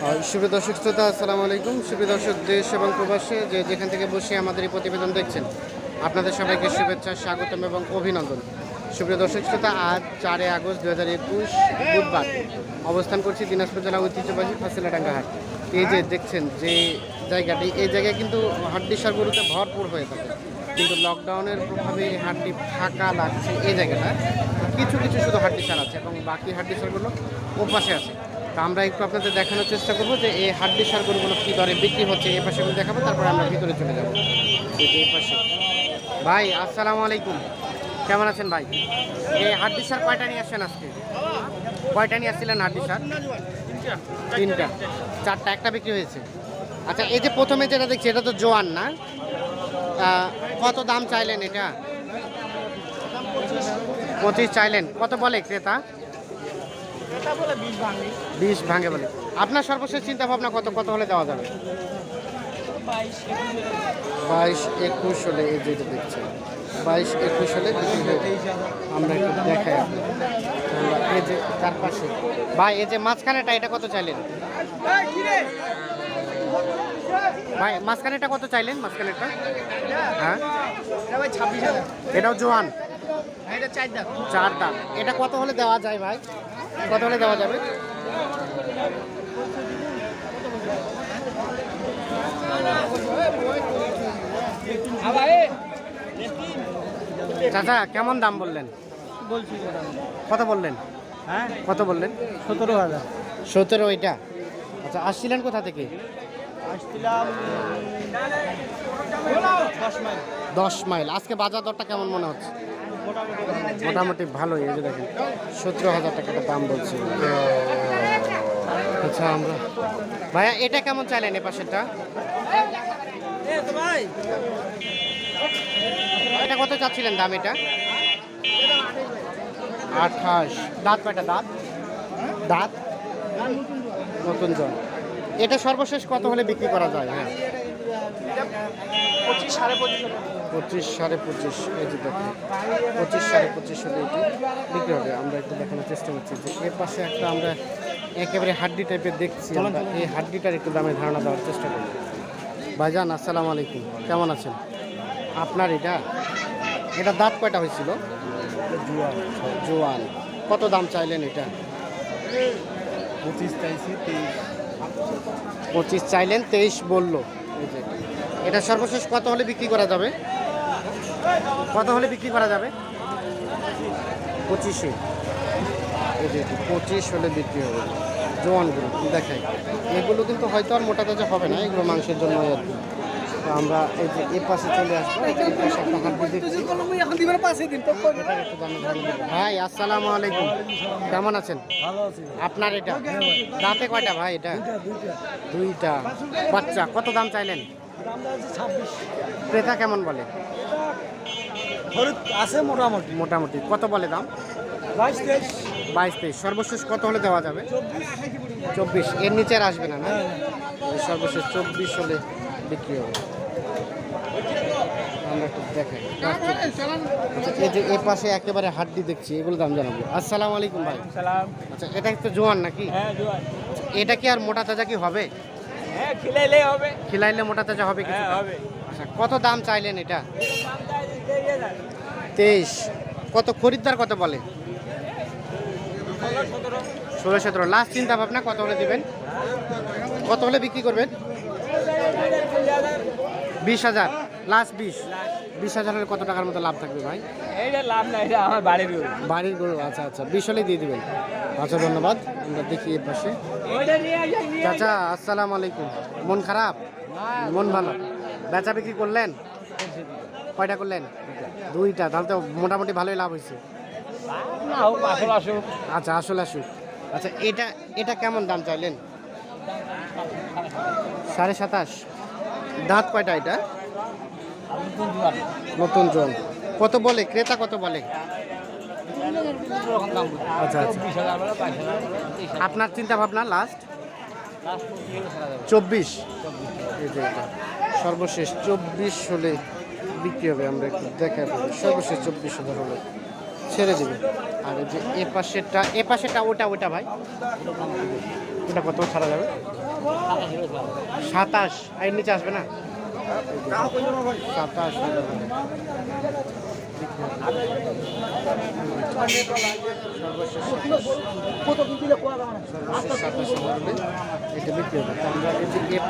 সুপ্রিয় দর্শক শ্রোতা, আসসালামু আলাইকুম। সুপ্রিয় দর্শক, দেশ এবং প্রবাসে যে যেখান থেকে বসে আমাদের এই প্রতিবেদন দেখছেন, আপনাদের সবাইকে শুভেচ্ছা, স্বাগতম এবং অভিনন্দন। সুপ্রিয় দর্শক শ্রোতা, আজ চারে আগস্ট দু হাজার একুশ বুধবার অবস্থান করছি দিনাজপুর জেলা ঐতিহ্যবাহী ফাঁসিলাডাঙ্গা হাট এই যে দেখছেন যে জায়গাটি, এই জায়গায় কিন্তু হাড্ডি সারগুলোতে ভরপুর হয়ে থাকে। কিন্তু লকডাউনের প্রভাবে হাটটি ফাঁকা লাগছে এই জায়গাটা। কিছু কিছু শুধু হাড্ডি সার আছে এবং বাকি হাড্ডি সারগুলো ও পাশে আছে। তো আমরা একটু আপনাদের দেখানোর চেষ্টা করব যে এই হাড্ডি সারগুলোগুলো কী দরে বিক্রি হচ্ছে, এই পাশে দেখাবো, তারপরে আমরা ভিতরে চলে যাব। এই পাশে। ভাই, আসসালামু আলাইকুম। কেমন আছেন ভাই? এই হাড্ডি সার কয়টা নিয়ে আসছেন আজকে? কয়টা নিয়ে আসছিলেন হাড্ডি সার? তিনটা। চারটা, একটা বিক্রি হয়েছে। আচ্ছা এই যে প্রথমে যেটা দেখছি, এটা তো জোয়ান না? কত দাম চাইলেন এটা? পঁচিশ চাইলেন। কত বলে ক্রেতা? বিশ ভাঙে। বলে। আপনার সর্বশেষ চিন্তা ভাবনা কত? কত হলে দেওয়া যাবে? বাইশ একুশ হলে। এই যেটা দেখছেন। বাইশ একুশ হলে। আমরা একটু দেখাই। এই যে চারপাশে। ভাই এই যে মাঝখানেটা এটা কত চাইলেন? ভাই মাঝখানেটা কত চাইলেন? মাঝখানেটা হ্যাঁ। এটাও জোয়ান। চার দাম এটা কত হলে দেওয়া যায় ভাই? কত হলে দেওয়া যাবে? চাচা কেমন দাম বললেন? বলছি কত বললেন? হ্যাঁ? কত বললেন? সতেরো হাজার। সতেরো এটা? আচ্ছা আসছিলেন কোথা থেকে? আসছিলাম দশ মাইল। দশ মাইল। আজকে বাজার দরটা কেমন মনে হচ্ছে? মোটামুটি ভালোই, এই যে দেখেন, সতেরো হাজার টাকা একটা দাম বলছে। আচ্ছা আমরা ভাইয়া, এটা কেমন চাইলেন এ পাশেরটা? এটা কত চাচ্ছিলেন দাম এটা? আঠাশ। দাঁত কয়টা দাঁত? দাঁত? নতুন জন এটা সর্বশেষ কত হলে বিক্রি করা যায়? হ্যাঁ। পঁচিশ সাড়ে পঁচিশ পঁচিশ সাড়ে পঁচিশ এই যে দেখুন পঁচিশ সাড়ে পঁচিশ হলে এটি বিক্রি হবে। আমরা একটু দেখানোর চেষ্টা করছি যে এর পাশে একটা আমরা একেবারে হাড্ডি টাইপের দেখছি এই হাড্ডিটার একটু দামে ধারণা দেওয়ার চেষ্টা করি ভাইজান আসসালামু আলাইকুম। কেমন আছেন? আপনার এটা? এটা দাঁত কয়টা হয়েছিল? জোয়ান। কত দাম চাইলেন এটা? পঁচিশ চাইছি তেইশ। পঁচিশ চাইলেন তেইশ বলল। এই যে এটা সর্বশেষ কত হলে বিক্রি করা যাবে? কত হলে বিক্রি করা যাবে? পঁচিশে। পঁচিশ হলে বিক্রি হবে। জোয়ানগুলো, দেখাই। এগুলো কিন্তু হয়তো আর মোটা তাজা হবে না, এগুলো মাংসের জন্য আর কি। আমরা এই যে এ পাশে চলে আসব দেখছি। ভাই, আসসালামু আলাইকুম। কেমন আছেন? আপনার এটা? দাঁতে কয়টা ভাই এটা? দুইটা। বাচ্চা, কত দাম চাইলেন? ক্রেতা কেমন বলে? আছে মোটামুটি। মোটামুটি। কত বলে দাম? বাইশ তেইশ। সর্বশেষ কত হলে দেওয়া যাবে? চব্বিশ। এর নিচে আর আসবে না না? সর্বশেষ চব্বিশ হলে বিক্রি হবে। আমরা একটু দেখাই। আচ্ছা এই যে এই পাশে একেবারে হাড্ডি দেখছি এগুলো দাম জানাব। আসসালামু আলাইকুম ভাই। আচ্ছা এটা একটু জোয়ান নাকি? হ্যাঁ এটা কি আর মোটা তাজা কি হবে? হ্যাঁ খিলাইলে হবে। খিলাইলে মোটা তাজা হবে কিছু হ্যাঁ হবে। আচ্ছা কত দাম চাইলেন এটা? তেইশ। কত খরিদ্দার কত বলে? ষোলো সতেরো। লাস্ট চিন্তা ভাবনা কত হলে দেবেন? কত হলে বিক্রি করবেন? বিশ হাজার। লাস্ট বিশ। বিশ হাজার হলে কত টাকার মতো লাভ থাকবে ভাই? এইটা লাভ নাই এটা আমার বাড়ির গরু। বাড়ির গরু আচ্ছা আচ্ছা। বিশ হলে দিয়ে দিবেন। আচ্ছা ধন্যবাদ। আমরা দেখি এর পাশে। চাচা আসসালামু আলাইকুম। মন খারাপ? মন ভালো? বেচা বিক্রি করলেন? কয়টা করলেন? দুইটা তাহলে তো মোটামুটি ভালোই লাভ হয়েছে। না আচ্ছা আসলে আসুক। আচ্ছা এটা এটা কেমন দাম চাইলেন? সাড়ে সাতাশ। দাঁত কয়টা এটা? নতুন জন কত বলে? ক্রেতা কত বলে? আচ্ছা আচ্ছা। আপনার চিন্তা ভাবনা লাস্ট চব্বিশ। সর্বশেষ চব্বিশ হলে বিক্রি হবে, আমরা একটু পাবো সর্বশেষ চব্বিশ হাজার হলে ছেড়ে দেবে। আর যে এ পাশেরটা এ পাশেরটা ওটা ওটা ভাই? ওটা কত ছাড়া যাবে? সাতাশ। আর নিচে আসবে না? সাতাশ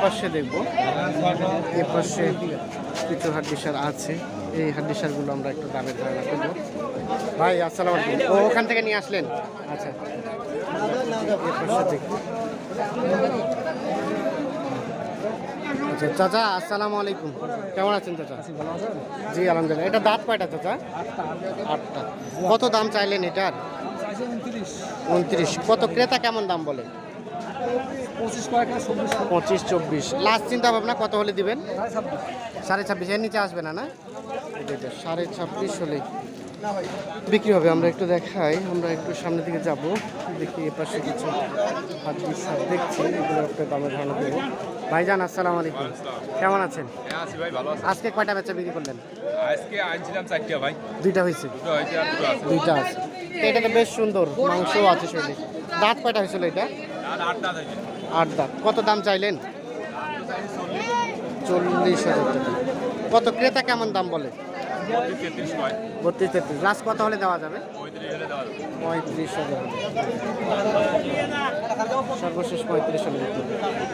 পাশে দেখব পাশে কিছু হাড্ডিসার আছে এই হাড্ডিসারগুলো আমরা একটু দামের ধারণা করব ভাই আসসালামু আলাইকুম ওখান থেকে নিয়ে আসলেন আচ্ছা এ পাশে দেখব আচ্ছা চাচা, আসসালামু আলাইকুম। কেমন আছেন চাচা? জি, আলহামদুলিল্লাহ। এটা দাঁত কয়টা চাচা? আটটা। কত দাম চাইলেন এটার? উনত্রিশ। কত ক্রেতা কেমন দাম বলে? পঁচিশ, চব্বিশ। লাস্ট চিন্তা ভাবনা, কত হলে দিবেন? সাড়ে ছাব্বিশ। এর নিচে আসবে না না? সাড়ে ছাব্বিশ হলে বিক্রি হবে। আমরা একটু দেখাই। আমরা একটু সামনের দিকে যাব। দেখি এ পাশে কিছু হাত দেখছি। এগুলো একটা দামে ধারণা দেবো। ভাইজান আসসালামু আলাইকুম। কেমন আছেন? হ্যাঁ আছি ভাই ভালো আছি। আজকে কয়টা বেচা বিক্রি করলেন? আজকে আনছিলাম চারটা ভাই। দুইটা হয়েছে? দুটো হয়েছে আর দুটো আছে। দুইটা আছে। তো এটা তো বেশ সুন্দর মাংসও আছে শরীরে। দাঁত কয়টা হয়েছিল এটা? আটটা হয়েছে। আট দাঁত। কত দাম চাইলেন? চল্লিশ হাজার টাকা। কত ক্রেতা কেমন দাম বলে? বত্রিশ তেত্রিশ লাস্ট কত হলে দেওয়া যাবে? পঁয়ত্রিশ হাজার। সর্বশেষ পঁয়ত্রিশ হলে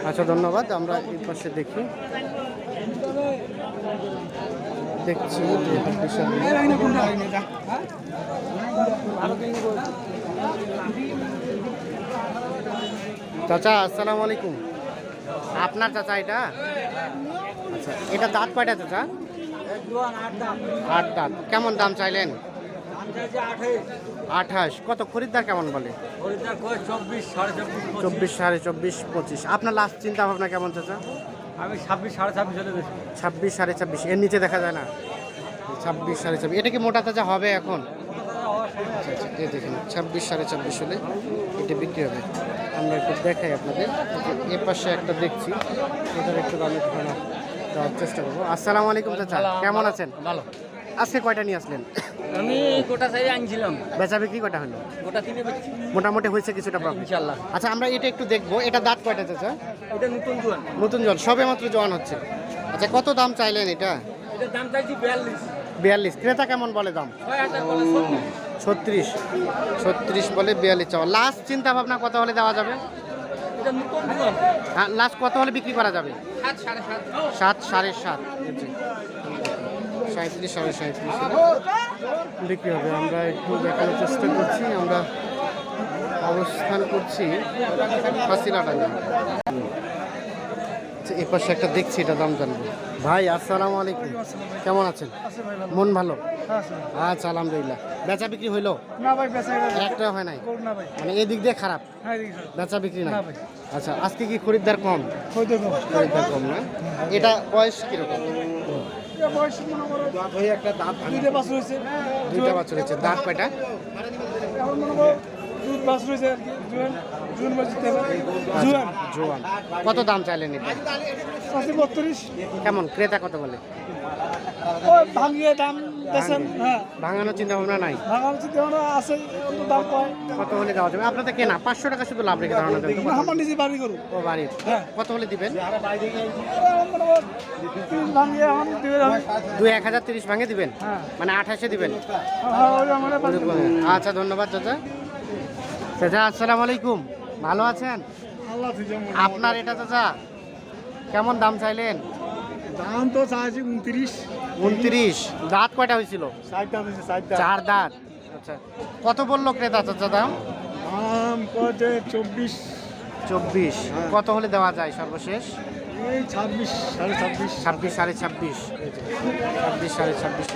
আচ্ছা ধন্যবাদ। আমরা এই পাশে দেখি। দেখছি চাচা, আসসালামু আলাইকুম। আপনার চাচা এটা? আচ্ছা এটা দাঁত কয়টা চাচা? আট দাঁত। কেমন দাম চাইলেন? আঠাশ। কত খরিদ্দার কেমন বলে? চব্বিশ সাড়ে চব্বিশ পঁচিশ। আপনার লাস্ট চিন্তা ভাবনা কেমন চাচা? আমি ছাব্বিশ সাড়ে ছাব্বিশ। হলে ছাব্বিশ সাড়ে ছাব্বিশ এর নিচে দেখা যায় না? ছাব্বিশ সাড়ে ছাব্বিশ। এটা কি মোটা তাজা হবে এখন? এই দেখুন ছাব্বিশ সাড়ে ছাব্বিশ হলে এটা বিক্রি হবে। আমরা একটু দেখাই আপনাদের। এ পাশে একটা দেখছি। এটার একটু দামে ধারণা দেওয়ার চেষ্টা করব। আসসালামু আলাইকুম চাচা। কেমন আছেন? ভালো। আজকে কয়টা নিয়ে আসলেন? আমি গোটা সাইজ আনছিলাম। বেচা বিক্রি কয়টা হলো? গোটা তিনে বেচছি। মোটামুটি হয়েছে কিছুটা প্রফিট ইনশাল্লাহ আচ্ছা আমরা এটা একটু দেখব। এটা দাঁত কয়টা চাচা? এটা নতুন জোয়ান। নতুন জল সবে মাত্র জোয়ান হচ্ছে। আচ্ছা কত দাম চাইলেন এটা? এটার দাম চাইছি বিয়াল্লিশ। বিয়াল্লিশ। ক্রেতা কেমন বলে দাম? ছত্রিশ। ছত্রিশ। বলে বিয়াল্লিশ চাওয়া। লাস্ট চিন্তা ভাবনা কত হলে দেওয়া যাবে? এটা নতুন জোয়ান। হ্যাঁ লাস্ট কত হলে বিক্রি করা যাবে? সাত সাড়ে সাত। সাত। সাঁত্রিশ সাড়ে সাঁত্রিশ বিক্রি হবে। আমরা একটু দেখানোর চেষ্টা করছি আমরা অবস্থান করছি ফাঁসিলাটাঙ্গা আচ্ছা এ পাশে একটা দেখছি এটা দাম জানব। ভাই আসসালামু আলাইকুম। কেমন আছেন? মন ভালো? আচ্ছা আলহামদুলিল্লাহ। বেচা বিক্রি হইল? না ভাই বেচা একটা হয় নাই? মানে এই দিক দিয়ে খারাপ? হ্যাঁ বেচা বিক্রি না না আচ্ছা আজকে কি খরিদ্দার কম। খরিদ্দার কম না? এটা বয়স কীরকম? একটা দাঁত দুইটা দুইটা দাঁত কয়টা? এখন মনে করো দুধ বাস রয়েছে জুয়ান জুয়ান বাস দিতে জুয়ান। জোয়ান। কত দাম চাইলেন এটা? আশি বত্রিশ। কেমন? ক্রেতা কত বলে? ভাঙিয়ে দাম দেশেন হ্যাঁ। ভাঙানোর চিন্তা ভাবনা নাই? ভাঙার চিন্তা ভাবনা আছে অন্য দাম কয়? কত হলে দেওয়া যাবে? আপনাদের কেনা? পাঁচশো টাকা শুধু লাভ রেখে ধারণা কত? আমার নিজে বাড়ি করুন ও বাড়ির হ্যাঁ। কত হলে দিবেন? দুই এক হাজার তিরিশ ভাঙে দিবেন? হ্যাঁ। মানে আঠাশে দিবেন? হ্যাঁ আচ্ছা ধন্যবাদ চাচা। চাচা আসসালামু আলাইকুম। ভালো আছেন? আপনার এটা চাচা কেমন দাম চাইলেন? দাম তো চাইছি উনত্রিশ। উনত্রিশ। দাঁত কয়টা হয়েছিল? দিয়েছে ষাটটা চার দাঁত। আচ্ছা। কত বলল ক্রেতা চাচা দাম? দাম কত চব্বিশ। চব্বিশ। কত হলে দেওয়া যায় সর্বশেষ? এই ছাব্বিশ সাড়ে ছাব্বিশ। ছাব্বিশ সাড়ে ছাব্বিশ। ছাব্বিশ সাড়ে ছাব্বিশ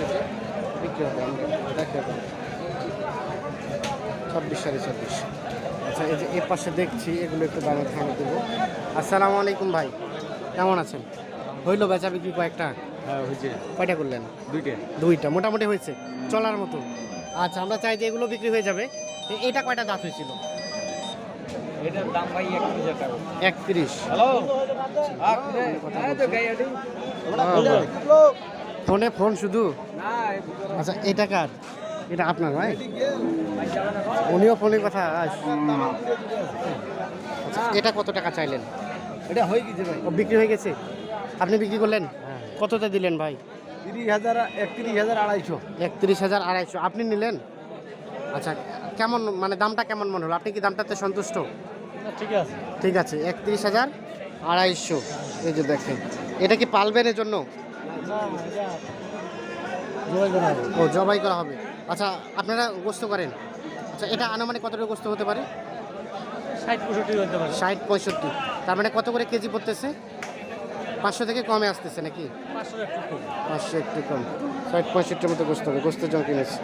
বিক্রি হবে। ছাব্বিশ সাড়ে ছাব্বিশ। আচ্ছা এই যে এ পাশে দেখছি এগুলো একটু দামে ধারণা দেবো। আসসালামু আলাইকুম ভাই। কেমন আছেন? হইল বেচা বিক্রি কয়েকটা? হ্যাঁ হয়েছে। কয়টা করলেন? দুইটা। দুইটা মোটামুটি হয়েছে চলার মতো। আচ্ছা আমরা চাই যে এগুলো বিক্রি হয়ে যাবে। এটা কয়টা দাঁত হয়েছিল? এটার দাম ভাই একত্রিশ টাকা। একত্রিশ। হ্যালো? হ্যাঁ আডি ফোনে ফোন শুধু? আচ্ছা এটা কার? এটা আপনার ভাই? উনিও ফোনের কথা আচ্ছা, এটা কত টাকা চাইলেন? এটা হয়ে গেছে ভাই। বিক্রি হয়ে গেছে? আপনি বিক্রি করলেন? কততে দিলেন ভাই? তিরিশ হাজার একত্রিশ হাজার আড়াইশো। একত্রিশ হাজার আড়াইশো। আপনি নিলেন? আচ্ছা কেমন মানে দামটা কেমন মনে হলো? আপনি কি দামটাতে সন্তুষ্ট? ঠিক আছে। ঠিক আছে একত্রিশ হাজার আড়াইশো। এই যে দেখেন এটা কি পালবেন এর জন্য ও জবাই করা হবে। আচ্ছা আপনারা গোস্ত করেন। আচ্ছা এটা আনুমানিক কতটা গোস্ত হতে পারে? ষাট পঁয়ষট্টি হতে পারে। ষাট পঁয়ষট্টি। তার মানে কত করে কেজি পড়তেছে? পাঁচশো থেকে কমে আসতেছে নাকি? পাঁচশো একটু কম। ষাট পঁয়ষট্টির মতো গোস্ত হবে। গোস্তের জন্য কিনেছি।